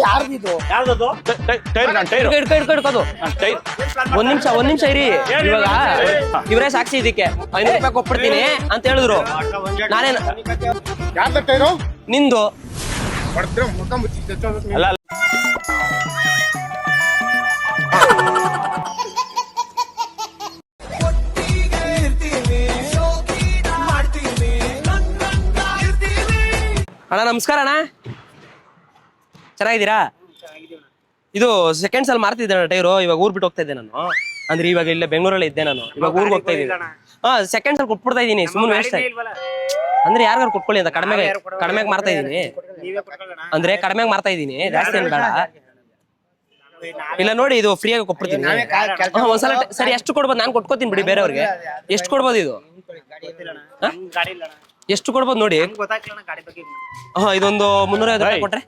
ಯಾರ್ದಿದು? ಯಾವ್ದದು tyre tyre. Tyre. ಒಂದ್ ನಿಮಿಷ ಒಂದ್ ನಿಮಿಷ ಇರಿ. ಇವಾಗ ಇವರೇ ಸಾಕ್ಷಿ ಇದಕ್ಕೆ. ಐನೂರು ರೂಪಾಯಿ ಕೊಟ್ಬಿಡ್ತೀನಿ ಅಂತ ಹೇಳಿದ್ರು. ನಾನೇನ್ ಯಾರ್ದ ಟೈರು? ನಿಂದು. ಅಲ್ಲ. ಅಣ್ಣ ನಮಸ್ಕಾರ ಅಣ್ಣ. ಚೆನ್ನಾಗಿದ್ದೀರಾ? ಇದು ಸೆಕೆಂಡ್ಸ್ ಅಲ್ಲಿ ಮಾರ್ತಿದ್ದೆ ಅಣ್ಣ ಟೈರು ಇವಾಗ ಊರ್ ಬಿಟ್ಟು ಹೋಗ್ತಾ ಇದ್ದೆ ನಾನು. ಅಂದ್ರೆ ಇವಾಗ ಇಲ್ಲೇ ಬೆಂಗಳೂರಲ್ಲಿ ಇದ್ದೆ ನಾನು. ಇವಾಗ ಊರ್ಗೆ ಹೋಗ್ತಾ ಇದ್ದೀನಿ. ಹಾ ಸೆಕೆಂಡ್ಸ್ ಅಲ್ಲಿ ಕೊಟ್ಬಿಡ್ತಾ ಇದ್ದೀನಿ ಸುಮ್ಮನೆ ವೇಸ್ಟ್ ಅಂದ್ರೆ ಯಾರು ಕೊಟ್ಕೊಳ್ಳಿ ಅಂತ ಕಡಿಮೆ ಕಡಿಮೆಗೆ ಮಾರ್ತಾ ಇದೀನಿ ಅಂದ್ರೆ ಕಡಿಮೆ ಮಾರ್ತಾ ಇದ್ದೀನಿ ಜಾಸ್ತಿ ಏನ್ ಬೇಡ. ಇಲ್ಲ ನೋಡಿ ಇದು ಫ್ರೀಯಾಗಿ ಕೊಟ್ಬಿಡ್ತೀನಿ. ಒಂದ್ಸಲ ಸರಿ ಎಷ್ಟು ಕೊಡ್ಬೋದು? ನಾನು ಕೊಟ್ಕೋತೀನಿ ಬಿಡಿ ಬೇರೆಯವ್ರಿಗೆ. ಎಷ್ಟು ಕೊಡ್ಬೋದು ಇದು? ಎಷ್ಟು ಕೊಡ್ಬೋದು ನೋಡಿ? ಹಾ ಇದೊಂದು ಮುನ್ನೂರೈವತ್ತು ರೂಪಾಯಿ ಕೊಟ್ರೆ?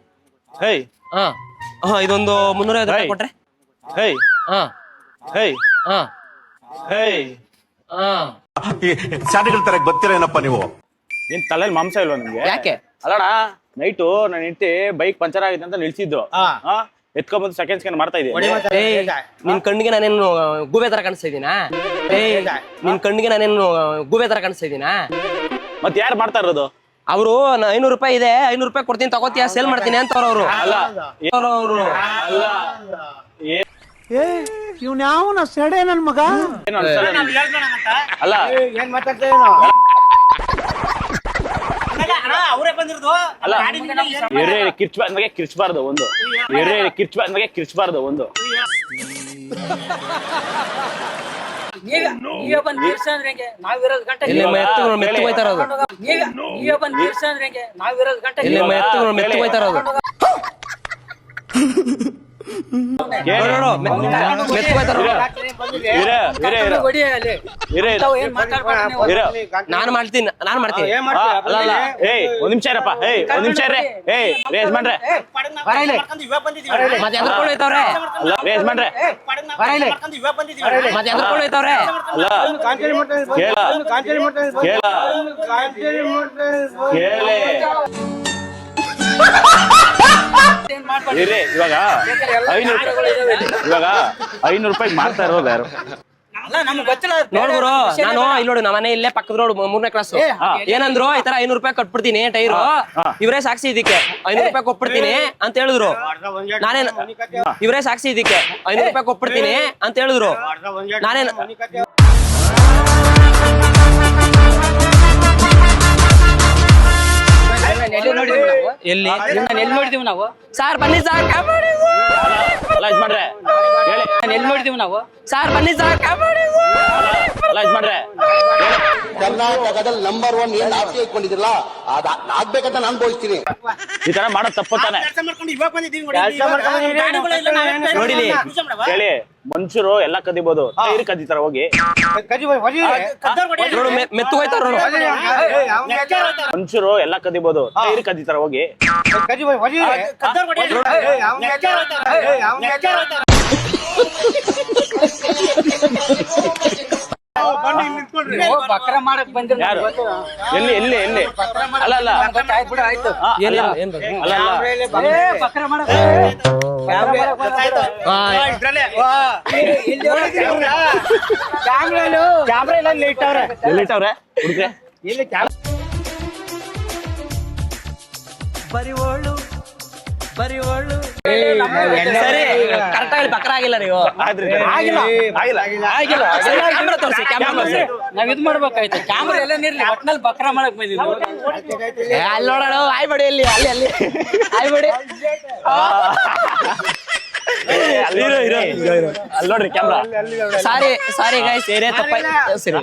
ಹೇಯ್. ಹಾ. ಹಾ ಇದೊಂದು ಮುನ್ನೂರೈವತ್ತು ರೂಪಾಯಿ ಕೊಟ್ರೆ? ಹೇಯ್. ಹಾ. ಹೇಯ್. ಹಾ. ಹೇಯ್. ಹಾ. ಶಾಲೆಗಳ ತರ ಗೊತ್ತಿರೇನಪ್ಪ ನೀವು? ಏನ್ ತಲೆಯಲ್ಲಿ ಮಾಂಸ ಇಲ್ವಾ ನಿಮ್ಗೆ? ಯಾಕೆ? ಅಲ್ಲಣ್ಣ ನೈಟು ನನ್ನ ಹೆಂಡತಿ ಬೈಕ್ ಪಂಚರ್ ಆಗಿದೆ ಅಂತ ನಿಲ್ಸಿದ್ದು ಹಾ. ಎತ್ಕೊಂಡ್ಬಂದು ಸೆಕೆಂಡ್ ಸ್ಕ್ಯಾನ್ ಮಾಡ್ತಾ ಇದ್ದೀನಿ ಏಯ್ ನಿನ್ ಕಣ್ಣಿಗೆ ನಾನೇನು ಗೂಬೆ ತರ ಕಾಣಿಸ್ತಾ ಇದೀನಾ ಏಯ್ ನಿನ್ ಕಣ್ಣಿಗೆ ನಾನೇನು ಗೂಬೆ ತರ ಕಾಣಿಸ್ತಾ ಇದೀನಾ ಮತ್ತೆ ಯಾರು ಮಾಡ್ತಾ ಇರೋದು? ಅವರು ಐನೂರು ರೂಪಾಯಿ ಇದೆ ಐನೂರು ರೂಪಾಯಿ ಕೊಡ್ತೀನಿ ತಗೋತೀಯ? ಸೇಲ್ ಮಾಡ್ತೀನಿ ಅಂತ ಅವರು. ಅಲ್ಲ. ಅವರು. ಅಲ್ಲ. ಇವ್ನ್ಯಾವನ ಸೆಡೆ ನನ್ ಮಗ? ಅಲ್ಲ. ಏನ್ ಮಾತಾಡ್ತೇವೆ ಏನೋ ಅವರೇ ಬಂದಿರೋದು. ಅಲ್ಲ. ಎರೆ ಕಿರ್ಚ್ ಬಂದ್ಮಗೆ ಕಿರ್ಚ್ಬಾರ್ದು ಒಂದು. ಎರೆ ಕಿರ್ಚ್ ಬಂದ್ಮಗೆ ಕಿರ್ಚ್ಬಾರ್ದು ಒಂದು. ಈಗ ನೀವೇ ಬಂದ್ ತೀರ್ಸಂದ್ರೆ ಹೆಂಗೆ? ನಾವಿರೋದ್ ಗಂಟೆ ಇಲ್ಲಿ ಮೆತ್ತು ಮೆತ್ತು ಹೋಯ್ತಾ ಇರೋದು ಈಗ ನೀವೇ ಬಂದ್ ತೀರ್ಸಂದ್ರೆ ಹೆಂಗೆ? ನಾವಿರೋದ್ ಗಂಟೆ ಇಲ್ಲಿ ಮೆತ್ತು ಮೆತ್ತು ಹೋಯ್ತಾ ಇರೋದು ನೋಡು, ನೋಡು, ಮೆ- ಮೆತ್ತು ಹೋಯ್ತಾ ಇರೋದು ನಾನು ಮಾಡ್ತೀನಿ ನಾನು ಮಾಡ್ತೀನಿ. ಏಯ್ ಒಂದ್ ನಿಮಿಷ ಇರಪ್ಪ. ಏಯ್ ಒಂದ್ ನಿಮಿಷ ಇರ್ರಿ. ಏಯ್ ರೇಸ್ ಮಾಡ್ರೆ. ಮತ್ತೆ ಎದ್ರಕೊಂಡು ಹೋಯ್ತವ್ರೆ ರೇಸ್ ಮಾಡ್ರೆ. ಮತ್ತೆ ಎದ್ರಕೊಂಡು ಕೇಳ. ಕೇಳ. ಕೇಳಿ. ಇರಿ ಇವಾಗ ಐನೂರು ಇವಾಗ ಐನೂರು ರೂಪಾಯಿಗೆ ಮಾಡ್ತಾ ಇರೋದು ಯಾರು? ಅಲ್ಲ ನಮ್ಗೆ ಗೊತ್ತಿಲ್ಲ. ನೋಡ್ಗುರು ನಾನು ಇಲ್ಲಿ ನೋಡಿ ನಮ್ಮ ಮನೆ ಇಲ್ಲೇ ಪಕ್ಕದ ರೋಡ್ ಮೂರನೇ ಕ್ಲಾಸ್ ಏನಂದ್ರು ಈ ತರ ಐನೂರು ರೂಪಾಯಿ ಕಟ್ಬಿಡ್ತೀನಿ ಟೈರು. ಇವರೇ ಸಾಕ್ಷಿ ಇದಕ್ಕೆ. ಐನೂರು ರೂಪಾಯಿ ಕೊಟ್ಬಿಡ್ತೀನಿ ಅಂತ ಹೇಳಿದ್ರು. ನಾನೇನ್ ಇವರೇ ಸಾಕ್ಷಿ ಇದಕ್ಕೆ. ಐನೂರು ರೂಪಾಯಿ ಕೊಟ್ಬಿಡ್ತೀನಿ ಅಂತ ಹೇಳಿದ್ರು. ನಾನೇನ್ ಎಲ್ಲಿ ನೋಡಿದೀವಿ ನಾವು ಎಲ್ಲಿ ನೋಡಿದೀವಿ ನಾವು ಸಾರ್ ಬನ್ನಿ ಸಾರ್ ಕಾಪಾಡಿ ಅಲ್ಲ ಇದ್ ಮಾಡ್ರೆ ಹೇಳಿ ನಾನು ಎಲ್ಲಿ ನೋಡಿದೀವಿ ನಾವು ಸಾರ್ ಬನ್ನಿ ಸಾರ್ ಕಾಪಾಡಿ ಅಲ್ಲ ಇದ್ ಮಾಡ್ರೆ ಕರ್ನಾಟಕದಲ್ಲಿ ನಂಬರ್ ಒನ್ ಏನ್ ಆಸೆ ಇಟ್ಕೊಂಡಿದ್ರಲ್ಲ ಅದ ಆಗ್ಬೇಕಂತ ನಾನ್ ಬೋಯಿಸ್ತೀನಿ. ಈ ತರ ಮಾಡೋದ್ ತಪ್ಪು ತಾನೆ. ನೋಡಿಲಿ ಹೇಳಿ ಮನುಷ್ಯರು ಎಲ್ಲ ಕದಿಬೋದು. ನೀರು ಕದಿತಾರ ಹೋಗಿ. ನೋಡು ಮೆತ್ತು ಹೋಯ್ತಾರ ನೋಡು. ಮನುಷ್ಯರು ಎಲ್ಲ ಕದಿಬೋದು. ನೀರು ಕದಿತಾರ ಹೋಗಿ. ಬಕ್ರ ಮಾಡಕ್ ಬಂದಿರ ಯಾರು? ಎಲ್ಲಿ ಎಲ್ಲಿ ಎಲ್ಲಿ? ಅಲ್ಲ ಅಲ್ಲ. ಆಯ್ತು ಬಿಡು ಆಯ್ತು. ಏನ್ ಅಲ್ಲ. ಏನ್? ಅಲ್ಲ ಅಲ್ಲ. ಏ, ಬಕ್ರ ಮಾಡಕ್ ಹಾ, ಕ್ಯಾಮ್ರಾ ಎಲ್ಲ ಇಟ್ಟವ್ರೆ ಎಲ್ಲಿಟ್ಟವ್ರೆ ಹುಡುಗ್ರೆ? ಇಲ್ಲಿ ಕ್ಯಾಮ್ರಾ ಸರಿ ಕರೆಕ್ಟ್ ಆಗಿ ಬಕ್ರ ಆಗಿಲ್ಲ. ನೀವು ಆಗಿಲ್ಲ. ಆಗಿಲ್ಲ. ಆಗಿಲ್ಲ ಸರಿ, ಕ್ಯಾಮ್ರಾ ತೋರಿಸಿ ಕ್ಯಾಮ್ರಾ ತೋರಿಸಿ. ನಾವ್ ಇದ್ ಮಾಡ್ಬೇಕಾಯ್ತು. ಕ್ಯಾಮ್ರಾ ಎಲ್ಲ ನಿರ್ಲಿ ಒಟ್ನಲ್ಲಿ ಬಕ್ರ ಮಾಡಕ್ ಬಂದಿದ್ವಿ ಅಲ್ಲಿ ನೋಡೋಣ ಆಯ್ ಬಡಿ ಅಲ್ಲಿ ಅಲ್ಲಿ ಅಲ್ಲಿ. ಆಯ್ ಬಡಿ. ಇರೋ ಇರೋ ಅಲ್ಲಿ ನೋಡ್ರಿ ಕ್ಯಾಮ್ರಾ ಸಾರಿ ಸಾರಿ ತಪ್ಪ ಸರಿ.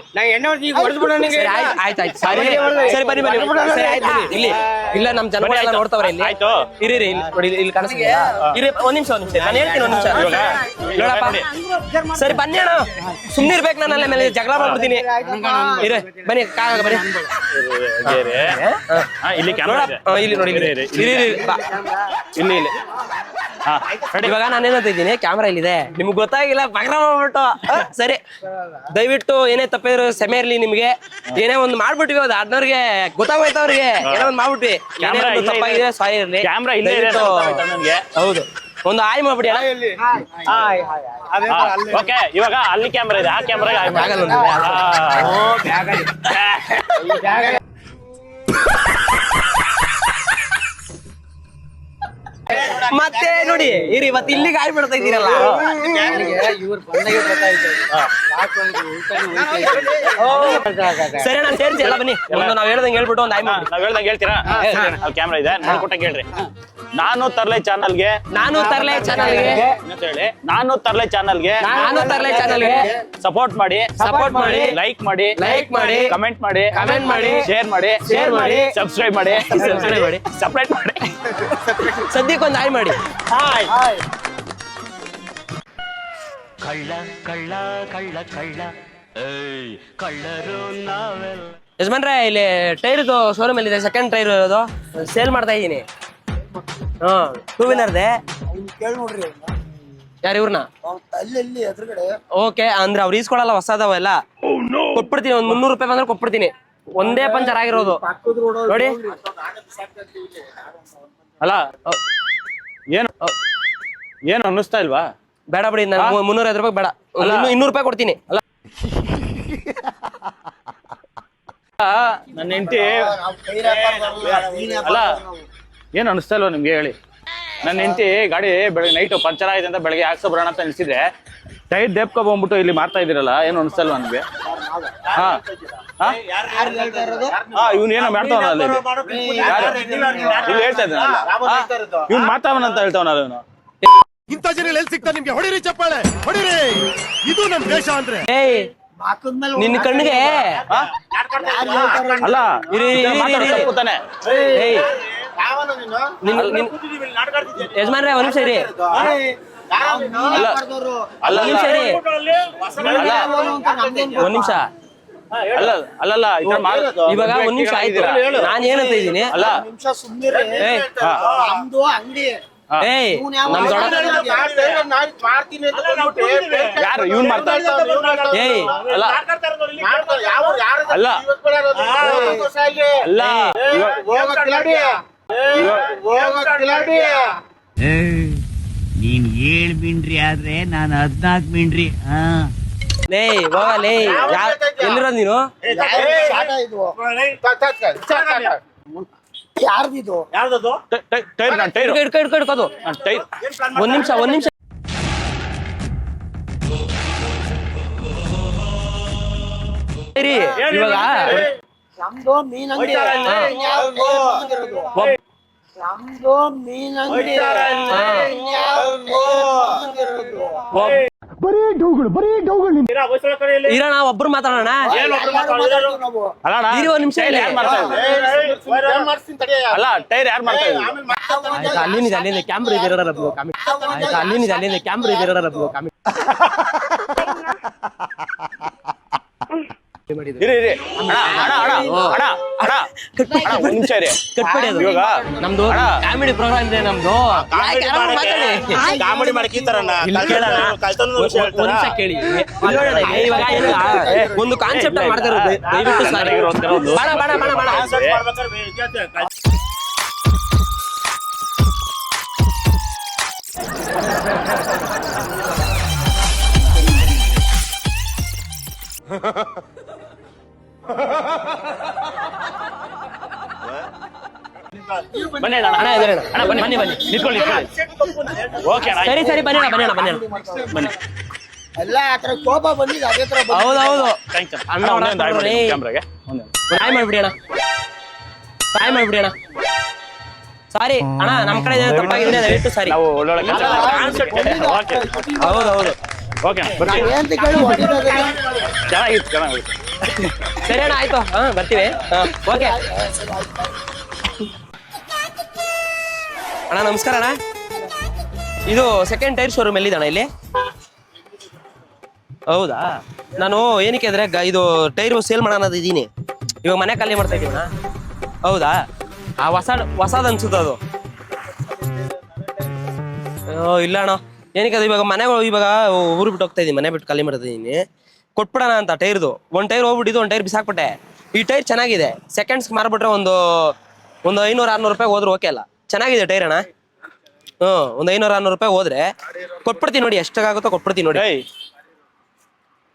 ಸರಿ ಆಯ್ತು ಆಯ್ತು ಆಯ್ತು. ಸರಿ ಸರಿ ಬನ್ನಿ ಬನ್ನಿ. ಸರಿ ಆಯ್ತು ಇಲ್ಲಿ ಇಲ್ಲ ನಮ್ ಜನಗಳೆಲ್ಲ ನೋಡ್ತಾವ್ರೆ ಇಲ್ಲಿ. ಆಯ್ತು. ಇರಿ ಇರಿ ಇಲ್ಲಿ ನೋಡಿ ಇಲ್ಲಿ ಕಾಣಿಸ್ತಿದ್ಯಾ ಇರಿ ಒಂದ್ ನಿಮಿಷ ಒಂದ್ ನಿಮಿಷ. ನಾನು ಹೇಳ್ತೀನಿ ಒಂದ್ ನಿಮಿಷ. ನೋಡಪ್ಪ ಸರಿ ಬನ್ನಿ. ಅಣ್ಣ. ಸುಮ್ನೆ ಇರ್ಬೇಕು ನಾನು ಅಲ್ಲೇ ಮೇಲೆ. ಜಗಳ ಮಾಡ್ಬಿಡ್ತೀನಿ. ಇರಿ ಬನ್ನಿ ಕಾಗ ಬನ್ನಿ. ಇಲ್ಲಿ ಕ್ಯಾಮ್ರಾ ನೋಡಪ್ಪ. ಇದೆ. ಇಲ್ಲಿ ನೋಡಿ ಇರಿ, ಇಲ್ಲಿ ಇಲ್ಲಿ. ಇವಾಗ ನಾನು ಏನಂತ ಇದ್ದೀನಿ? ಕ್ಯಾಮ್ರಾ ಇಲ್ಲಿದೆ. ನಿಮ್ಗೆ ಗೊತ್ತಾಗಿಲ್ಲ ಬಗ್ರ ಮಾಡ್ಬಿಟ್ಟು. ಸರಿ. ದಯವಿಟ್ಟು ಏನೇ ತಪ್ಪಿದ್ರು ಸೆಮೆ ಇರ್ಲಿ ನಿಮ್ಗೆ. ಏನೇ ಒಂದು ಮಾಡ್ಬಿಟ್ವಿ ಅದು ಆಡ್ನವ್ರಿಗೆ ಗೊತ್ತಾಗೋಯ್ತು ಅವ್ರಿಗೆ ಏನೋ ಒಂದು ಮಾಡ್ಬಿಟ್ವಿ. ಏನೇ ಕ್ಯಾಮ್ರಾ ಒಂದು ಇಲ್ಲೇ ತಪ್ಪಾಗಿದೆ. ಸಾರಿ ಇರ್ಲಿ. ಕ್ಯಾಮ್ರಾ ಇಲ್ಲೇ ಇದೆ ಅಂತ ದಯವಿಟ್ಟು- ಗೊತ್ತಾಯ್ತಾ ನನ್ಗೆ? ಹೌದು. ಒಂದು ಆಯ್ ಮಾಡ್ಬಿಡಿ ಅಣ್ಣ. ಓಕೆ ಇವಾಗ ಅಲ್ಲಿ ಕ್ಯಾಮ್ರಾ ಇದೆ. ಆ ಕ್ಯಾಮ್ರಾಗೆ ಆಗಲ್ಲ ಮತ್ತೆ ನೋಡಿ ಇರಿ ಇವತ್ತು ಇಲ್ಲಿ ಗಾಳಿ ಬಿಡ್ತಾ ಇದ್ದೀರಲ್ಲ. ಗೊತ್ತಾಯ್ತು ಸರಿ ನಾನು ಸೇರ್ಸಿ ಎಲ್ಲ ಬನ್ನಿ. ಒಂದು ನಾವ್ ಹೇಳ್ದಂಗೆ ಹೇಳ್ಬಿಟ್ಟು ಒಂದು ಆಯ್ ಮಾಡಿ. ನಾವ್ ಹೇಳ್ದಂಗೆ ಹೇಳ್ತೀರಾ? ಕ್ಯಾಮ್ರಾ ಇದೆ ನೋಡ್ಕೊಟ್ಟಂಗೆ ಹೇಳ್ರಿ. ನಾನು ತರ್ಲೆ ಚಾನಲ್ಗೆ. ನಾನು ತರ್ಲೆ ಚಾನಲ್ಗೆ ನಾನು ತರ್ಲೆ ಚಾನಲ್ಗೆ. ನಾನು ತರ್ಲೆ ಚಾನಲ್ಗೆ. ಸಪೋರ್ಟ್ ಮಾಡಿ ಸಪೋರ್ಟ್ ಮಾಡಿ. ಲೈಕ್ ಮಾಡಿ ಲೈಕ್ ಮಾಡಿ. ಕಮೆಂಟ್ ಮಾಡಿ ಕಮೆಂಟ್ ಮಾಡಿ. ಶೇರ್ ಮಾಡಿ ಶೇರ್ ಮಾಡಿ. ಸಬ್ಸ್ಕ್ರೈಬ್ ಮಾಡಿ ಸಬ್ಸ್ಕ್ರೈಬ್ ಮಾಡಿ. ಸಪ್ರೇಟ್ ಮಾಡಿ. ಸದ್ಯಕ್ಕೆ ಒಂದು ಆಯ್ ಮಾಡಿ. ಯಜಮಾನ್ರೆ ಇಲ್ಲಿ ಟೈರ್ದು ಶೋರೂಮ್ ಅಲ್ಲಿ ಇದೆ ಸೆಕೆಂಡ್ ಟೈರ್ ಇರೋದು. ಸೇಲ್ ಮಾಡ್ತಾ ಇದ್ದೀನಿ. ಹಾ ಟೂ ವೀಲರ್ದೆ ಯಾರು ಇವ್ರನ್ನ? ಓಕೆ ಅಂದ್ರೆ ಅವ್ರು ಈಸ್ಕೊಳಲ್ಲ ಹೊಸದವ ಎಲ್ಲ. ಕೊಟ್ಬಿಡ್ತೀನಿ ಒಂದ್ ಮುನ್ನೂರು ರೂಪಾಯಿ ಬಂದ್ರೆ ಕೊಟ್ಬಿಡ್ತೀನಿ. ಒಂದೇ ಪಂಚರ್ ಆಗಿರೋದು. ನೋಡಿ. ಅಲ್ಲ ಏನು ಏನು ಅನ್ನಿಸ್ತಾ ಇಲ್ವಾ? ಬೇಡ ಬಿಡಿ ನಾನು ಮುನ್ನೂರ ಐದು ರೂಪಾಯಿ ಬೇಡ. ಇನ್ನೂ- ಇನ್ನೂರು ರೂಪಾಯಿ ಕೊಡ್ತೀನಿ. ಅಲ್ಲ. ನನ್ನ ಹೆಂಡತಿ ಅಲ್ಲ ಏನು ಅನ್ನಿಸ್ತಾ ಇಲ್ವಾ ನಿಮ್ಗೆ ಹೇಳಿ? ನನ್ನ ಹೆಂಡತಿ ಗಾಡಿ ಬೆಳಗ್ಗೆ ನೈಟ್ ಪಂಚರ್ ಆಯ್ತು ಅಂತ ಬೆಳಗ್ಗೆ ಹಾಕ್ಸೋ ಬರೋಣ ಅಂತ ನಿಲ್ಸಿದ್ರೆ ಟೈರ್ ದೇಪ್ಕೊ ಬಂದ್ಬಿಟ್ಟು ಇಲ್ಲಿ ಮಾಡ್ತಾ ಇದೀರಲ್ಲ ಏನು ಅನಿಸ್ತಾ ನನ್ಗೆ ಇವ್ನ ಹಾ? ಹಾ ಇವ್ನು ಏನೋ ಮಾಡ್ತಾವನಲ್ಲ ಅಲ್ಲಿ. ಇಲ್ಲಿ ಹೇಳ್ತಾ ಇದ್ದಾನಲ್ಲ ಇವ್ನು ಮಾತಾವನಂತ ಹೇಳ್ತಾವನಲ್ಲ ಇವನು. ಇಂತ ಜನ ಎಲ್ಲಿ ಸಿಗ್ತಾ ನಿಮ್ಗೆ? ಹೊಡಿರಿ ಚಪ್ಪಾಳೆ. ಹೊಡಿರಿ. ಇದು ನಮ್ ದೇಶ ಅಂದ್ರೆ. ಏಯ್. ನಿನ್ನ ಕಣ್ಣಿಗೆ. ಅಲ್ಲ ಇರಿ, ಇರಿ, ಇರಿ, ಮಾತಾಡೋದು ತಾನೆ ಏಯ್. ನಿನ್ ನಿನ್ ಯಜಮಾನ್ರೆ ಒಂದ್ ಸರಿ ಅಲ್ಲ ಅಲ್ಲ ಒಂದ್ ನಿಮಿಷ ಅಲ್ಲ. ಒಂದ್ ನಿಮಿಷ. ಅಲ್ಲ ಅಲ್ಲಲ್ಲ ಈ ತರ ಮಾಡ್- ಇವಾಗ ಒಂದ್ ನಿಮಿಷ ಆಯ್ತು. ನಾನ್ ಏನಂತ ಇದ್ದೀನಿ? ಅಲ್ಲ. ಅಂಗಡಿ. ಏಯ್ ನಮ್ ಯಾರು ಇವ್ನ್ ಮಾಡ್ತಾ ಏಯ್ ಅಲ್ಲ. ಅಲ್ಲ. ಅಲ್ಲ. ನೀನ್ ಏಳ್ ಮಿಂಡ್ರಿ ಆದ್ರೆ ನಾನು ಹದ್ನಾಲ್ಕು ಮಿಂಡ್ರಿ. ಹಾ. ಲೇ ಲೇ ಎಲ್ಲಿರೋದ್ ನೀನು? Tyre tyre. ಟೈರ್. ಒಂದ್ ನಿಮಿಷ ಒಂದ್ ನಿಮಿಷ. ಇವಾಗ ನಮ್ದು ಮೀನ್ ಅಂಗಡಿ. ನಮ್ದು ಮೀನ್ ಅಂಗಡಿ ಇರ ಇರೋಣ ಒಬ್ರು ಮಾತಾಡೋಣ. ಅಲ್ಲ ಇರಿ ಒಂದ್ ನಿಮಿಷ ಇಲ್ಲ ಅಲ್ಲ ಟೈರ್ ಯಾರು ಮಾಡ್ತಾ ಆಯ್ತು ಅಲ್ಲಿನಿದೆ ಅಲ್ಲಿಂದ ಕ್ಯಾಮ್ರಾ ಇದೆ ಇರೋಣ ರಬ್ಬು ಕಾಮಿ ಆಯ್ತು ಅಲ್ಲಿನಿದೆ ಅಲ್ಲಿಂದ ಕ್ಯಾಮ್ರಾ ಇದೆ ಇರೋಣ ರಬ್ಬು ಕಾಮಿ ಇರಿ ಇರಿ. ಅಣ್ಣ ಅಣ್ಣ ಅಣ್ಣ ಅಣ್ಣ. ಅಣ್ಣ ಒಂದ್ ನಿಮಿಷ ಇರಿ ಕಟ್ಬಿಡಿ ಅದು. ಇವಾಗ ನಮ್ದು ಅಣ್ಣ. ಕಾಮಿಡಿ ಪ್ರೋಗ್ರಾಮ್ ಇದೆ ನಮ್ದು. ಯಾಕೆ ಯಾರಾದ್ರೂ ಮಾತಾಡಿ. ಕಾಮಿಡಿ ಮಾಡಕ್ ಈ ತರನ. ಇಲ್ಲಿ ಕೇಳೋಣ. ಒಂದ್ ನಿಮಿಷ ಕೇಳಿ. ಇಲ್ಲಿ ನೋಡೋಣ ಇಲ್ಲಿ ಇವಾಗ ಏನು ಒಂದು ಕಾನ್ಸೆಪ್ಟ್ ಮಾಡ್ತಾ ಇರೋದು. ದಯವಿಟ್ಟು ಸಾರಿ ಕನ್ನಡಿಗರಿಗೋಸ್ಕರ ಒಂದು- ಬೇಡ ಬೇಡ ಬೇಡ ಬೇಡ. ಬನ್ನಿ ಅಣ್ಣ. ಅಣ್ಣ ಎದುರು ಅಣ್ಣ. ಅಣ್ಣ ಬನ್ನಿ ಬನ್ನಿ ಬನ್ನಿ. ನಿಂತ್ಕೊಳ್ಳಿ ನಿಂತ್ಕೊಳ್ಳಿ. ಓಕೆ ಅಣ್ಣ ಸರಿ ಸರಿ ಬನ್ನಿ ಅಣ್ಣ ಬನ್ನಿ ಅಣ್ಣ. ಬನ್ನಿ. ಅಣ್ಣ ಬನ್ನಿ ಎಲ್ಲ ಆತರ ಕೋಪ ಬಂದಿದೆ ಅದೇ ತರ ಬಂದಿದೆ. ಹೌದು ಹೌದು. ಥ್ಯಾಂಕ್ಸ್ ಅಣ್ಣ ಅಣ್ಣ ಒಂದೇ ಒಂದು ಆಯ್ ಮಾಡಿ ಹೊಡ್ಕೊಂಡ್ರು. ಕ್ಯಾಮ್ರಾಗೆ ಒಂದೇ ಸಾಯ್ ಮಾಡ್ಬಿಡಿ ಅಣ್ಣ. ಸಾಯ್ ಮಾಡ್ಬಿಡಿ ಅಣ್ಣ. ಸಾರಿ ಅಣ್ಣ ನಮ್ಮ ಕಡೆ ಏನಾದ್ರು ತಪ್ಪಾಗಿದ್ರೆ ದಯವಿಟ್ಟು ಸಾರಿ. ನಾವು ಒಳ್ಳೊಳ್ಳೆ ಕೆಲಸ ಓಕೆ ಹೌದು. ಹೌದು ಓಕೆ ಅಣ್ಣ ಬರ್ತೀವಿ ಏನಂತ ಕೇಳಿ ಹೊಡಿಯೋದನ್ನ? ಚೆನ್ನಾಗಿತ್ತು ಚೆನ್ನಾಗಿತ್ತು ಸರಿ ಅಣ್ಣ ಆಯ್ತು. ಹಾ ಬರ್ತೀವಿ. ಹಾ ಓಕೆ. ಅಣ್ಣ, ನಮಸ್ಕಾರ ಅಣ್ಣ. ಇದು ಸೆಕೆಂಡ್ ಟೈರ್ ಶೋರೂಮ್ ಎಲ್ಲಿದೆ ಅಣ್ಣ ಇಲ್ಲಿ? ಹೌದಾ? ನಾನು ಏನಕ್ಕೆ ಅಂದ್ರೆ ಇದು ಟೈರ್ ಸೇಲ್ ಮಾಡೋಣ ಇದ್ದೀನಿ. ಇವಾಗ ಮನೆ ಖಾಲಿ ಮಾಡ್ತಾ ಇದ್ದೀನಿ ಹೌದಾ? ಆ ಹೊಸ, ಹೊಸದ್ ಅನ್ಸುತ್ತೆ ಅದು. ಇಲ್ಲ ಅಣ್ಣ. ಏನಕ್ಕೆ ಅದು ಇವಾಗ ಮನೆ ಇವಾಗ ಊರು ಬಿಟ್ಟು ಹೋಗ್ತಾ ಇದೀನಿ ಮನೆ ಬಿಟ್ಟು ಖಾಲಿ ಮಾಡ್ತಿದ್ದೀನಿ ಕೊಟ್ಬಿಡೋಣ ಅಂತ ಟೈರ್ದು ಒಂದು ಟೈರ್ ಹೋಗ್ಬಿಟ್ಟಿದ್ದು, ಒಂದು ಟೈರ್ ಬಿಸಾಕ್ಬಿಟ್ಟೆ. ಈ ಟೈರ್ ಚೆನ್ನಾಗಿದೆ. ಸೆಕೆಂಡ್ಸ್ ಮಾರ್ಬಿಟ್ರೆ ಒಂದು ಒಂದು ಐನೂರು, ಆರ್ನೂರು ರೂಪಾಯಿ ಹೋದ್ರೆ ಓಕೆ ಅಲ್ಲ. ಚೆನ್ನಾಗಿದೆ ಟೈರ್ ಅಣ್ಣ. ಹ್ಞೂ ಒಂದು ಐನೂರು ಆರ್ನೂರು ರೂಪಾಯಿ ಹೋದ್ರೆ ಕೊಟ್ಬಿಡ್ತೀನಿ ನೋಡಿ ಎಷ್ಟಾಗುತ್ತೋ ಕೊಟ್ಬಿಡ್ತೀನಿ ನೋಡಿ. ಏಯ್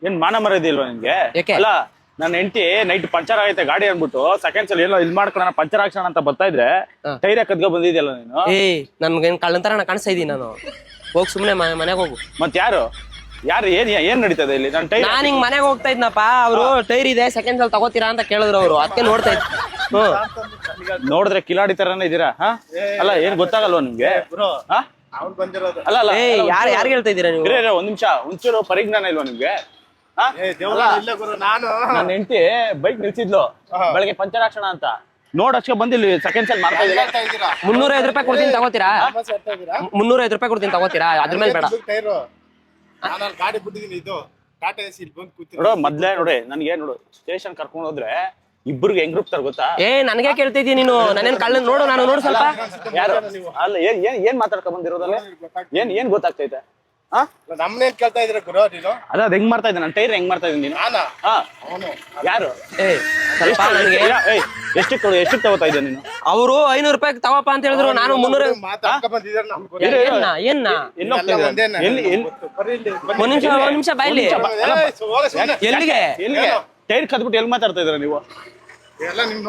ಏನ್ ಮಾನ ಮರ್ಯಾದಿಲ್ವಾ ನಿಮ್ಗೆ? ಯಾಕೆ? ಅಲ್ಲ ನನ್ನ ಹೆಂಡತಿ ನೈಟ್ ಪಂಚರ್ ಆಗೈತೆ ಗಾಡಿ ಅಂದ್ಬಿಟ್ಟು ಸೆಕೆಂಡ್ಸ್ ಅಲ್ಲಿ ಏನೋ ಇಲ್ ಮಾಡ್ಕೊಳ್ಳೋಣ ಪಂಚರ್ ಹಾಕ್ಸೋಣ ಅಂತ ಬರ್ತಾ ಇದ್ರೆ ಟೈರ್ ಕದ್ಕೊ ಬಂದಿದ್ಯಲ್ಲ ನೀನು? ಏಯ್ ನನ್ಗೇನು ಕಳ್ಳಂತರ ಅಣ್ಣ ಕಾಣಿಸ್ತಾ ಇದೀನಿ ನಾನು. ಹೋಗಿ ಸುಮ್ಮನೆ ಮನೆಗೆ ಹೋಗು. ಮತ್ ಯಾರು ಯಾರು ಏನ್ ಏನ್ ನಡೀತದೆ ಇಲ್ಲಿ ನಾನು ಟೈರ್ ನಾನು ಹಿಂಗ್ ಮನೆಗೆ ಹೋಗ್ತಾ ಇದ್ನಪ್ಪ ಅವರು ಟೈರ್ ಇದೆ ಸೆಕೆಂಡ್ಸ್ ಅಲ್ಲಿ ತಗೋತೀರಾ ಅಂತ ಕೇಳಿದ್ರು ಅವರು ಅದಕ್ಕೆ ನೋಡ್ತಾ ಇದ್ದೆ ಹ್ಮ್ ನೋಡಿದ್ರೆ ಕಿಲಾಡಿ ತರನೇ ಇದೀರಾ ಹಾ ಅಲ್ಲ ಏನ್ ಗೊತ್ತಾಗಲ್ವಾ ನಿಮ್ಗೆ ಹಾ? ಅಲ್ಲ ಅಲ್ಲ ಯಾರ್ ಯಾರು ಯಾರು ಹೇಳ್ತಾ ಇದ್ದೀರಾ ನೀವು ಇರೇ, ಒಂದ್ ನಿಮಿಷ ಒಂಚೂರು ಪರಿಜ್ಞಾನ ಇಲ್ವಾ ನಿಮ್ಗೆ ನನ್ನ ಹೆಂಡತಿ ಬೈಕ್ ನಿಲ್ಸಿದ್ಲು ಬೆಳಗ್ಗೆ ಪಂಚರ್ ಹಾಕ್ಸೋಣ ಅಂತ ನೋಡಕ್ಕೆ ಬಂದಿಲ್ಲ ಸೆಕೆಂಡ್ಸ್ ಅಲ್ಲಿ ಮಾಡ್ತಾ ಇದ್ದೀರಾ ಮುನ್ನೂರ ಐದು ರೂಪಾಯಿ ಕೊಡ್ತೀನಿ ತಗೋತೀರಾ ಮುನ್ನೂರ ಐದು ರೂಪಾಯಿ ಕೊಡ್ತೀನಿ ತಗೋತೀರಾ ಅದ್ರ ಮೇಲೆ ಬೇಡ ಗಾಡಿ ಬಿಟ್ಟಿದ್ದೀನಿ ಇದು. ಟಾಟಾ ಎಸಿ ಇಲ್ಲಿ ಬಂದು ಕೂತಿ ನೋಡು ಮೊದ್ಲೇ ನೋಡಿ ನನ್ಗೆ ನೋಡು ಸ್ಟೇಷನ್ ಕರ್ಕೊಂಡು ಹೋದ್ರೆ ಇಬ್ಬರಿಗೆ ಹೆಂಗ್ ರೂಪ್ತಾರ ಗೊತ್ತಾ? ಏ ನನಗೆ ಕೇಳ್ತಾ ನೀನು. ನಾನೇನ್ ಕಳ್ಳ ನೋಡು ನಾನು ನೋಡು ಸ್ವಲ್ಪ. ಯಾರು? ಅಲ್ಲ ಏನ್ ಏನ್ ಏನ್ ಮಾತಾಡ್ಕೊಂಡ್ ಬಂದಿರೋದಲ್ಲ? ಏನ್ ಏನ್ ಗೊತ್ತಾಗ್ತೈತೆ? ಹಾ ನಮ್ಮನೇನ್ ಕೇಳ್ತಾ ಇದ್ರ ಗುರು ನೀನು? ಅದ ಅದ್ ಹೆಂಗ್ ಮಾಡ್ತಾ ಇದ್ದೆ? ನನ್ನ ಟೈರ್ ಹೆಂಗ್ ಮಾಡ್ತಾ ಇದ್ದೀನಿ ನೀನು? ನಾನಾ? ಹಾ. ಅವನು. ಯಾರು? ಏ ಸ್ವಲ್ಪ ನನಗೆ ನನಗೆ ಎಷ್ಟು ಎಷ್ಟು ತಗೋತಾ ಇದ್ದೆ ನೀನು? ಅವರು ಐನೂರು ರೂಪಾಯಿ ತಗೋಪ ಅಂತ ಹೇಳಿದ್ರು. ನಾನು ಮುನ್ನೂರ. ಇರು, ಇರು. ಏನ್ನ ಏನ್ನ? ಎಲ್ಲಿ. ಒಂದ್ ನಿಮಿಷ ಒಂದ್ ನಿಮಿಷ ಬಾಯ್ಲಿ. ಎಲ್ಲಿಗೆ? ಎಲ್ಲಿಗೆ? ಟೈರ್ ಕದ್ಬಿಟ್ಟು ಎಲ್ಲಿ ಮಾತಾಡ್ತಾ ಇದ್ರ ನೀವು? ಎಲ್ಲ ನಿಮ್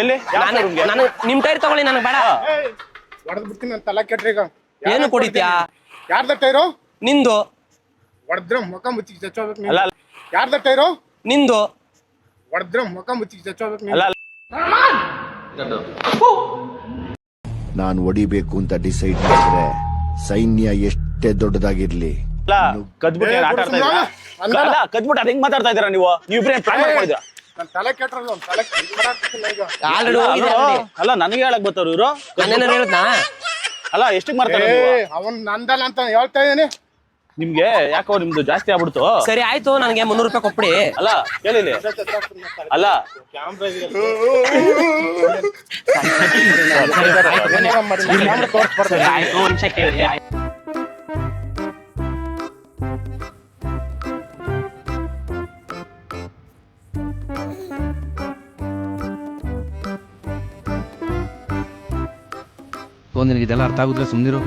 ಎಲ್ಲಿ? ಯಾವ ನಾನು? ನಾನು ಟೈರ್ ತಗೊಳ್ಳಿ ನನಗೆ ಬೇಡ. ಹೊಡೆದ್ ಬಿಡ್ತೀನಿ ತಲೆ ಕೆಟ್ರಿ ಈಗ. ಏನು ಕೊಡಿತ್ಯಾ? ಯಾರ್ದ ಟೈರು? ನಿಂದು. ಹೊಡೆದ್ರೆ ಮುಖ ಮುಚ್ಚಿ ಚಚ್ಚೋಬೇಕು ಅಲ್ಲ. ಯಾರ್ದ ಟೈರು? ನಿಂದು. ಹೊಡೆದ್ರೆ ಮುಖ ಮುಚ್ಚಿಗೆ ಚಚ್ಚೋಬೇಕು ನೀನು ಅಲ್ಲ ನಾನು ಹೊಡಿಬೇಕು ಅಂತ ಡಿಸೈಡ್ ಮಾಡಿದ್ರೆ ಸೈನ್ಯ ಎಷ್ಟೇ ದೊಡ್ಡದಾಗಿರ್ಲಿ. ಅಲ್ಲ ಕದ್ಬಿಟ್ಟು ಏನ್ ಆಟ ಆಡ್ತಾ ಇದ್ದೀರಾ? ಅಂದಲ್ಲ. ಅಲ್ಲ ಕದ್ಬಿಟ್ಟು ಅದ್ ಹೆಂಗ್ ಮಾತಾಡ್ತಾ ಇದ್ದೀರಾ ನೀವು? ನೀವು ಇಬ್ರೇ ಪ್ಲಾನ್ ಮಾಡ್ಕೊಂಡಿದ್ದೀರಾ? ನನ್ನ ತಲೆ ಕೆಟ್ರಲ್ಲ ಅವ್ನ್ ತಲೆ ಇದು ಮಾಡಾಕ್ತಿಲ್ಲ ಈಗ. ಆಲ್ರೆಡಿ ಹೋಗಿದೆ ಅಲ್ಲ, already. ಅಲ್ಲ ನನಗೆ ಹೇಳಕ್ ಬರ್ತಾರ ಇವರು? ಅಲ್ಲ ಎಷ್ಟಕ್ ಮಾಡ್ತಾರೆ ಏ ನೀವು? ಅವನ್ ನಂದಲ್ಲ ಅಂತ ಹೇಳ್ತಾ ಇದೀನಿ. ನಿಮ್ಗೆ ಯಾಕೋ ನಿಮ್ದು ಜಾಸ್ತಿ ಆಗ್ಬಿಡ್ತು? ಸರಿ ಆಯ್ತು ನನಗೆ ಮುನ್ನೂರು ರೂಪಾಯಿ ಕೊಪ್ಪಡಿ ಅಲ್ಲ ಕೇಳಿಲಿ ಅಲ್ಲ. ನಿನಗೆ ಇದೆಲ್ಲ ಅರ್ಥ ಆಗುದಿಲ್ಲ ಸುಮ್ನಿರು.